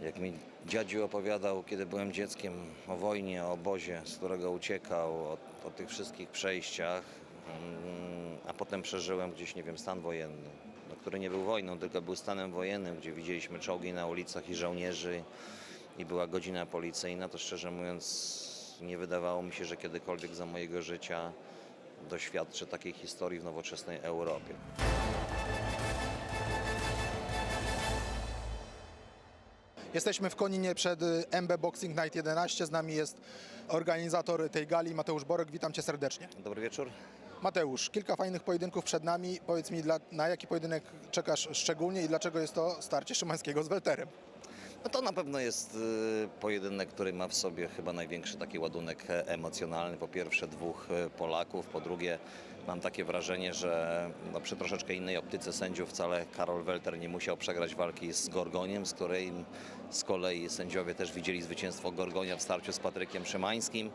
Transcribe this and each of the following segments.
Jak mi dziadziu opowiadał, kiedy byłem dzieckiem, o wojnie, o obozie, z którego uciekał, o, o tych wszystkich przejściach, mm, a potem przeżyłem gdzieś, nie wiem, stan wojenny, no, który nie był wojną, tylko był stanem wojennym, gdzie widzieliśmy czołgi na ulicach i żołnierzy i była godzina policyjna, to szczerze mówiąc nie wydawało mi się, że kiedykolwiek za mojego życia doświadczę takiej historii w nowoczesnej Europie. Jesteśmy w Koninie przed y, MB Boxing Night 11. Z nami jest organizator tej gali, Mateusz Borek. Witam Cię serdecznie. Dobry wieczór. Mateusz, kilka fajnych pojedynków przed nami. Powiedz mi, na jaki pojedynek czekasz szczególnie i dlaczego jest to starcie Szymańskiego z Welterem? No to na pewno jest y, pojedynek, który ma w sobie chyba największy taki ładunek e, emocjonalny. Po pierwsze dwóch e, Polaków, po drugie mam takie wrażenie, że no, przy troszeczkę innej optyce sędziów wcale Karol Welter nie musiał przegrać walki z Gorgoniem, z której z kolei sędziowie też widzieli zwycięstwo Gorgonia w starciu z Patrykiem Szymańskim.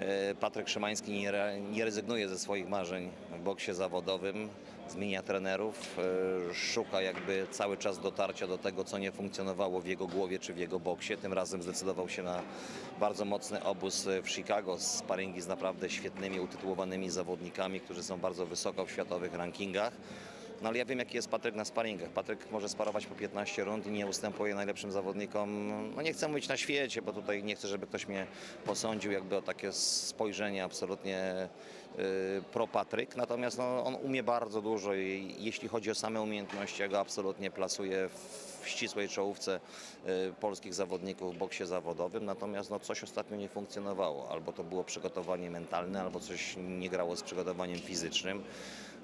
E, Patryk Szymański nie, re- nie rezygnuje ze swoich marzeń w boksie zawodowym, zmienia trenerów, e, szuka jakby cały czas dotarcia do tego, co nie funkcjonowało w jego głowie czy w jego boksie. Tym razem zdecydował się na bardzo mocny obóz w Chicago, sparingi z naprawdę świetnymi, utytułowanymi zawodnikami, którzy są bardzo wysoko w światowych rankingach. No ale ja wiem, jaki jest Patryk na sparingach. Patryk może sparować po 15 rund i nie ustępuje najlepszym zawodnikom. No nie chcę mówić na świecie, bo tutaj nie chcę, żeby ktoś mnie posądził jakby o takie spojrzenie absolutnie yy, pro Patryk. Natomiast no, on umie bardzo dużo i jeśli chodzi o same umiejętności, ja go absolutnie plasuję w ścisłej czołówce y, polskich zawodników w boksie zawodowym, natomiast no, coś ostatnio nie funkcjonowało. Albo to było przygotowanie mentalne, albo coś nie grało z przygotowaniem fizycznym,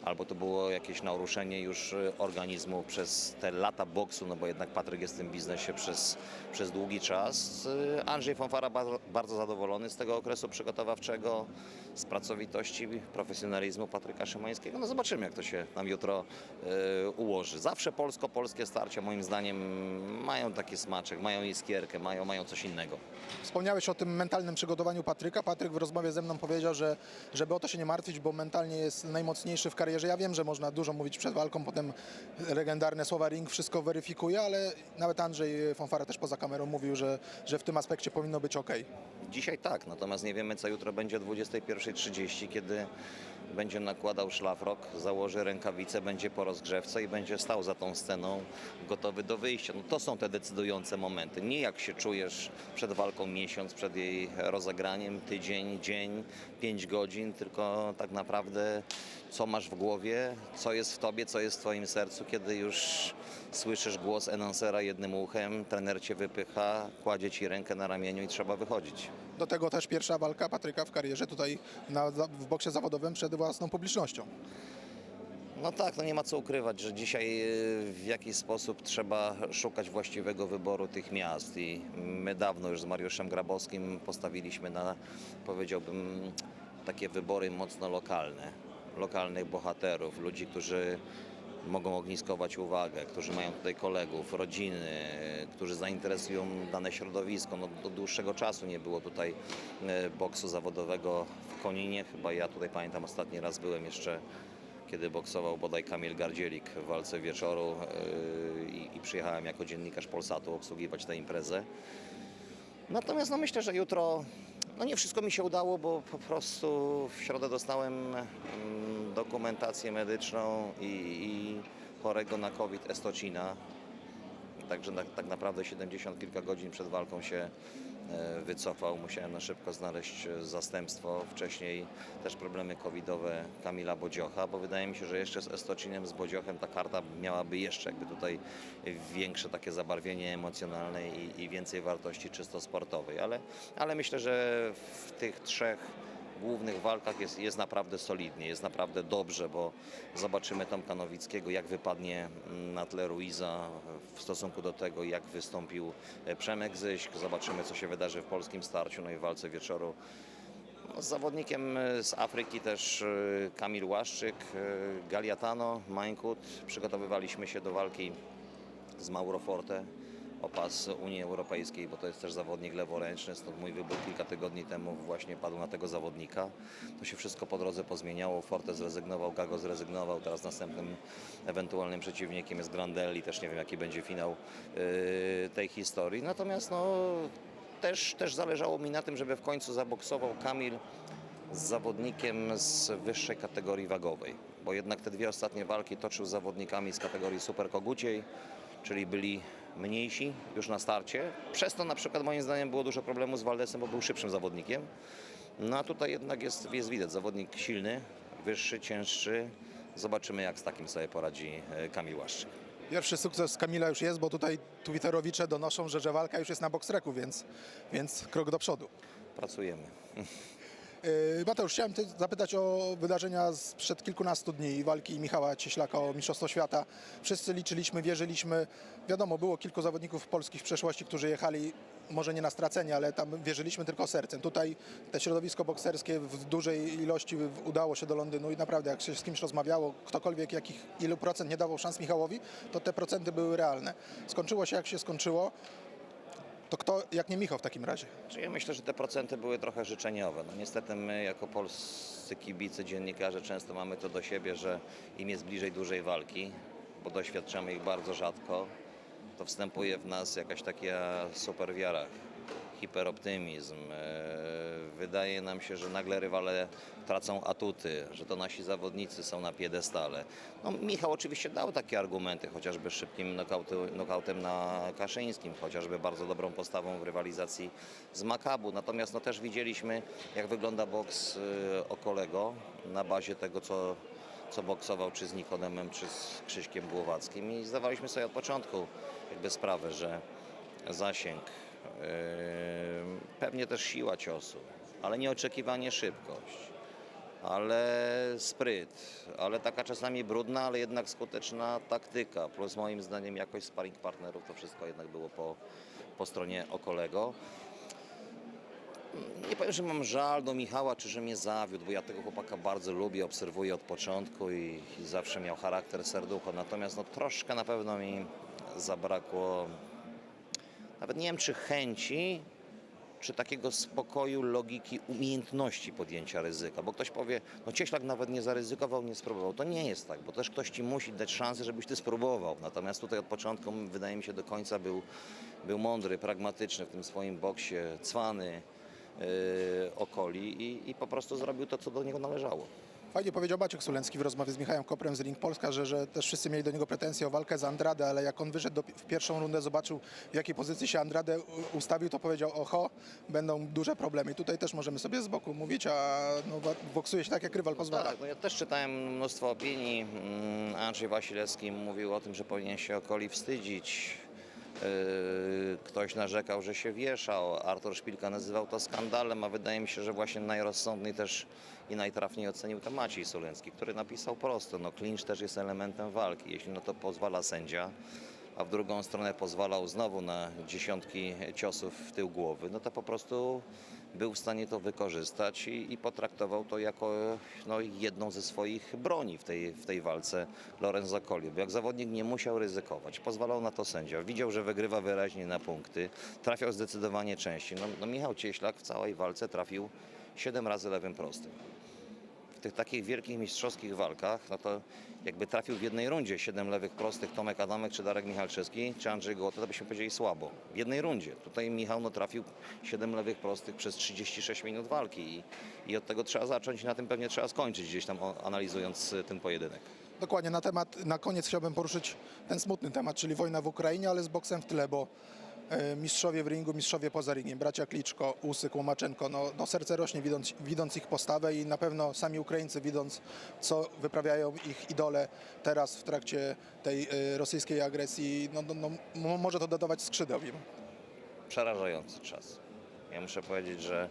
albo to było jakieś naruszenie już y, organizmu przez te lata boksu, no bo jednak Patryk jest w tym biznesie przez, przez długi czas. Y, Andrzej Fonfara bardzo, bardzo zadowolony z tego okresu przygotowawczego, z pracowitości, profesjonalizmu Patryka Szymańskiego. No zobaczymy, jak to się nam jutro y, ułoży. Zawsze polsko-polskie starcia moim zdaniem mają taki smaczek, mają iskierkę, mają, mają coś innego. Wspomniałeś o tym mentalnym przygotowaniu Patryka. Patryk w rozmowie ze mną powiedział, że żeby o to się nie martwić, bo mentalnie jest najmocniejszy w karierze. Ja wiem, że można dużo mówić przed walką, potem legendarne słowa ring wszystko weryfikuje, ale nawet Andrzej Fonfara też poza kamerą mówił, że, że w tym aspekcie powinno być ok. Dzisiaj tak, natomiast nie wiemy, co jutro będzie o 21.30, kiedy będzie nakładał szlafrok, założy rękawice, będzie po rozgrzewce i będzie stał za tą sceną gotowy do wyjścia. No to są te decydujące momenty. Nie jak się czujesz przed walką miesiąc, przed jej rozegraniem, tydzień, dzień, pięć godzin, tylko tak naprawdę co masz w głowie, co jest w tobie, co jest w twoim sercu, kiedy już słyszysz głos enonsera jednym uchem, trener cię wypycha, kładzie ci rękę na ramieniu i trzeba wychodzić. Do tego też pierwsza walka Patryka w karierze tutaj na, w boksie zawodowym przed własną publicznością. No tak, no nie ma co ukrywać, że dzisiaj y, w jakiś sposób trzeba szukać właściwego wyboru tych miast i my dawno już z Mariuszem Grabowskim postawiliśmy na, powiedziałbym, takie wybory mocno lokalne, lokalnych bohaterów, ludzi, którzy mogą ogniskować uwagę, którzy mają tutaj kolegów, rodziny, którzy zainteresują dane środowisko. No, do dłuższego czasu nie było tutaj e, boksu zawodowego w Koninie. Chyba ja tutaj pamiętam ostatni raz byłem jeszcze kiedy boksował bodaj Kamil Gardzielik w walce wieczoru yy, i, i przyjechałem jako dziennikarz Polsatu obsługiwać tę imprezę. Natomiast no myślę, że jutro no nie wszystko mi się udało, bo po prostu w środę dostałem mm, dokumentację medyczną i, i chorego na COVID Estocina. Także na, tak naprawdę 70 kilka godzin przed walką się e, wycofał. Musiałem na szybko znaleźć e, zastępstwo. Wcześniej też problemy covidowe Kamila Bodziocha, bo wydaje mi się, że jeszcze z Estocinem, z Bodziochem ta karta miałaby jeszcze jakby tutaj większe takie zabarwienie emocjonalne i, i więcej wartości czysto sportowej. Ale, ale myślę, że w tych trzech głównych walkach jest, jest naprawdę solidnie, jest naprawdę dobrze, bo zobaczymy Tomka Nowickiego, jak wypadnie mm, na tle Ruiza w stosunku do tego, jak wystąpił e, Przemek Zyśk. Zobaczymy, co się wydarzy w polskim starciu, no i w walce wieczoru. No, z zawodnikiem e, z Afryki też e, Kamil Łaszczyk, Galiatano, Mańkut. Przygotowywaliśmy się do walki z Mauro Forte o pas Unii Europejskiej, bo to jest też zawodnik leworęczny, stąd mój wybór kilka tygodni temu właśnie padł na tego zawodnika. To się wszystko po drodze pozmieniało. Forte zrezygnował, Gago zrezygnował, teraz następnym ewentualnym przeciwnikiem jest Grandelli, też nie wiem jaki będzie finał yy, tej historii. Natomiast no, też, też zależało mi na tym, żeby w końcu zaboksował Kamil z zawodnikiem z wyższej kategorii wagowej, bo jednak te dwie ostatnie walki toczył z zawodnikami z kategorii super koguciej, czyli byli mniejsi już na starcie. Przez to na przykład moim zdaniem było dużo problemu z Waldesem, bo był szybszym zawodnikiem. No a tutaj jednak jest, jest widać zawodnik silny, wyższy, cięższy. Zobaczymy jak z takim sobie poradzi e, Kamil Łaszczyk. Pierwszy sukces Kamila już jest, bo tutaj Twitterowicze donoszą, że, że walka już jest na boxreku, więc, więc krok do przodu. Pracujemy. Yy, Mateusz, chciałem zapytać o wydarzenia sprzed kilkunastu dni, walki Michała Cieślaka o Mistrzostwo Świata. Wszyscy liczyliśmy, wierzyliśmy. Wiadomo, było kilku zawodników polskich w przeszłości, którzy jechali może nie na stracenie, ale tam wierzyliśmy tylko sercem. Tutaj te środowisko bokserskie w dużej ilości udało się do Londynu i naprawdę jak się z kimś rozmawiało, ktokolwiek jakich ilu procent nie dawał szans Michałowi, to te procenty były realne. Skończyło się jak się skończyło. To kto, jak nie Michał w takim razie? Czy ja myślę, że te procenty były trochę życzeniowe. No niestety my jako polscy kibice, dziennikarze często mamy to do siebie, że im jest bliżej dużej walki, bo doświadczamy ich bardzo rzadko, to wstępuje w nas jakaś taka super wiara, hiperoptymizm. Eee, Wydaje nam się, że nagle rywale tracą atuty, że to nasi zawodnicy są na piedestale. No, Michał oczywiście dał takie argumenty, chociażby szybkim nokautem na Kaszyńskim, chociażby bardzo dobrą postawą w rywalizacji z Makabu. Natomiast no, też widzieliśmy, jak wygląda boks y, Okolego na bazie tego, co, co boksował czy z Nikodemem, czy z Krzyśkiem Głowackim i zdawaliśmy sobie od początku jakby sprawę, że zasięg, pewnie też siła ciosu, ale nieoczekiwanie szybkość, ale spryt, ale taka czasami brudna, ale jednak skuteczna taktyka, plus moim zdaniem jakość sparring partnerów, to wszystko jednak było po, po stronie Okolego. Nie powiem, że mam żal do Michała, czy że mnie zawiódł, bo ja tego chłopaka bardzo lubię, obserwuję od początku i, i zawsze miał charakter serducho. Natomiast no, troszkę na pewno mi zabrakło, nawet nie wiem czy chęci, czy takiego spokoju, logiki, umiejętności podjęcia ryzyka. Bo ktoś powie, no Cieślak nawet nie zaryzykował, nie spróbował. To nie jest tak, bo też ktoś ci musi dać szansę, żebyś ty spróbował. Natomiast tutaj od początku, wydaje mi się, do końca był, był mądry, pragmatyczny w tym swoim boksie, cwany yy, okoli i, i po prostu zrobił to, co do niego należało. Fajnie powiedział Maciek Sulencki w rozmowie z Michałem Koprem z Ring Polska, że, że też wszyscy mieli do niego pretensje o walkę z Andrade, ale jak on wyszedł do, w pierwszą rundę, zobaczył w jakiej pozycji się Andrade ustawił, to powiedział oho, będą duże problemy. I tutaj też możemy sobie z boku mówić, a no, boksuje się tak, jak rywal pozwala. Tak, no ja też czytałem mnóstwo opinii. Mm, Andrzej Wasilewski mówił o tym, że powinien się Okoli wstydzić. Yy, Ktoś narzekał, że się wieszał. Artur Szpilka nazywał to skandalem, a wydaje mi się, że właśnie najrozsądniej też i najtrafniej ocenił to Maciej Soleński, który napisał prosto, no clinch też jest elementem walki. Jeśli na to pozwala sędzia, a w drugą stronę pozwalał znowu na dziesiątki ciosów w tył głowy, no to po prostu był w stanie to wykorzystać i, i potraktował to jako no, jedną ze swoich broni w tej, w tej walce Lorenzo. Bo jak zawodnik nie musiał ryzykować, pozwalał na to sędzia, widział, że wygrywa wyraźnie na punkty, trafiał zdecydowanie częściej. No, no Michał Cieślak w całej walce trafił 7 razy lewym prostym w tych takich wielkich mistrzowskich walkach, no to jakby trafił w jednej rundzie 7 lewych prostych Tomek Adamek, czy Darek Michalczewski, czy Andrzej Gołota, to byśmy powiedzieli słabo. W jednej rundzie. Tutaj Michał no, trafił 7 lewych prostych przez 36 minut walki i, i od tego trzeba zacząć i na tym pewnie trzeba skończyć gdzieś tam analizując y, ten pojedynek. Dokładnie, na temat, na koniec chciałbym poruszyć ten smutny temat, czyli wojna w Ukrainie, ale z boksem w tle, bo mistrzowie w ringu, mistrzowie poza ringiem, bracia Kliczko, Usyk, Łomaczenko, no, no serce rośnie widząc, widząc ich postawę i na pewno sami Ukraińcy widząc, co wyprawiają ich idole teraz w trakcie tej e, rosyjskiej agresji, no, no, no, mo- może to dodawać skrzydeł im. przerażający czas. Ja muszę powiedzieć, że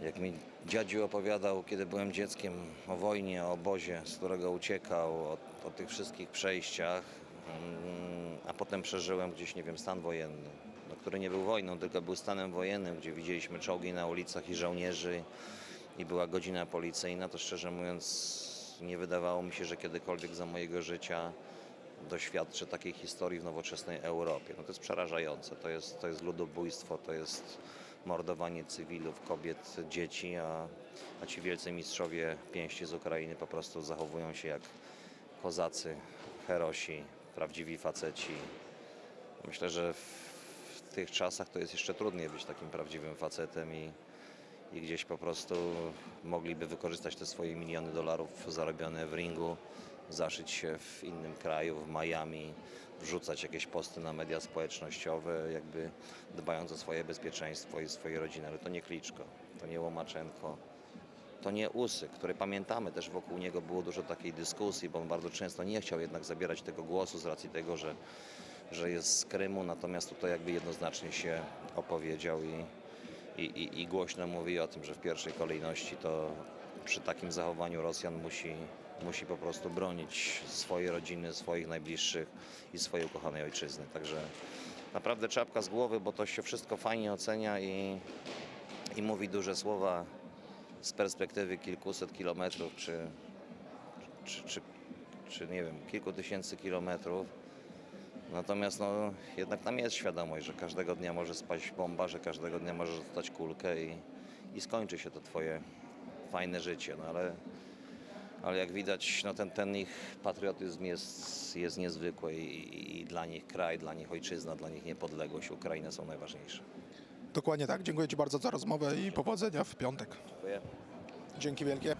jak mi dziadziu opowiadał, kiedy byłem dzieckiem o wojnie, o obozie, z którego uciekał, o, o tych wszystkich przejściach, mm, a potem przeżyłem gdzieś, nie wiem, stan wojenny, no, który nie był wojną, tylko był stanem wojennym, gdzie widzieliśmy czołgi na ulicach i żołnierzy i była godzina policyjna, to szczerze mówiąc nie wydawało mi się, że kiedykolwiek za mojego życia doświadczy takiej historii w nowoczesnej Europie. No to jest przerażające. To jest, to jest ludobójstwo, to jest mordowanie cywilów, kobiet, dzieci, a, a ci wielcy mistrzowie pięści z Ukrainy po prostu zachowują się jak kozacy, herosi, prawdziwi faceci. Myślę, że w, tych czasach to jest jeszcze trudniej być takim prawdziwym facetem i, i gdzieś po prostu mogliby wykorzystać te swoje miliony dolarów zarobione w ringu, zaszyć się w innym kraju, w Miami, wrzucać jakieś posty na media społecznościowe, jakby dbając o swoje bezpieczeństwo i swoje rodziny. Ale to nie Kliczko, to nie Łomaczenko, to nie Usyk, który pamiętamy też wokół niego było dużo takiej dyskusji, bo on bardzo często nie chciał jednak zabierać tego głosu z racji tego, że, że jest z Krymu, natomiast tutaj jakby jednoznacznie się opowiedział i, i, i, i głośno mówi o tym, że w pierwszej kolejności to przy takim zachowaniu Rosjan musi, musi po prostu bronić swojej rodziny, swoich najbliższych i swojej ukochanej ojczyzny. Także naprawdę czapka z głowy, bo to się wszystko fajnie ocenia i, i mówi duże słowa z perspektywy kilkuset kilometrów, czy, czy, czy, czy nie wiem, kilku tysięcy kilometrów. Natomiast no, jednak tam jest świadomość, że każdego dnia może spaść bomba, że każdego dnia możesz dostać kulkę i, i skończy się to twoje fajne życie. No ale, ale jak widać, no ten, ten ich patriotyzm jest, jest niezwykły i, i, i dla nich kraj, dla nich ojczyzna, dla nich niepodległość, Ukraina są najważniejsze. Dokładnie tak. Dziękuję Ci bardzo za rozmowę i powodzenia w piątek. Dziękuję. Dzięki wielkie.